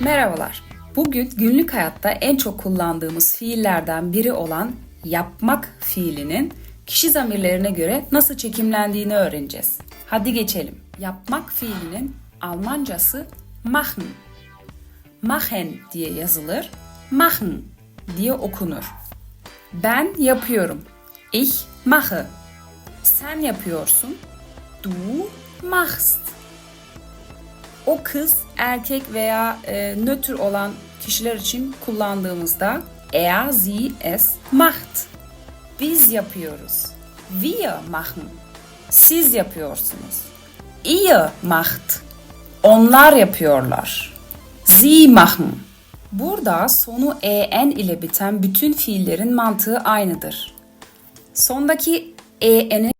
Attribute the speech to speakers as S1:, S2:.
S1: Merhabalar. Bugün günlük hayatta en çok kullandığımız fiillerden biri olan yapmak fiilinin kişi zamirlerine göre nasıl çekimlendiğini öğreneceğiz. Hadi geçelim. Yapmak fiilinin Almancası machen. Machen diye yazılır. Machen diye okunur. Ben yapıyorum. Ich mache. Sen yapıyorsun. Du machst. O kız, erkek veya e, nötr olan kişiler için kullandığımızda er, sie, es macht. Biz yapıyoruz. Wir machen. Siz yapıyorsunuz. Ihr macht. Onlar yapıyorlar. Sie machen. Burada sonu en ile biten bütün fiillerin mantığı aynıdır. Sondaki en'i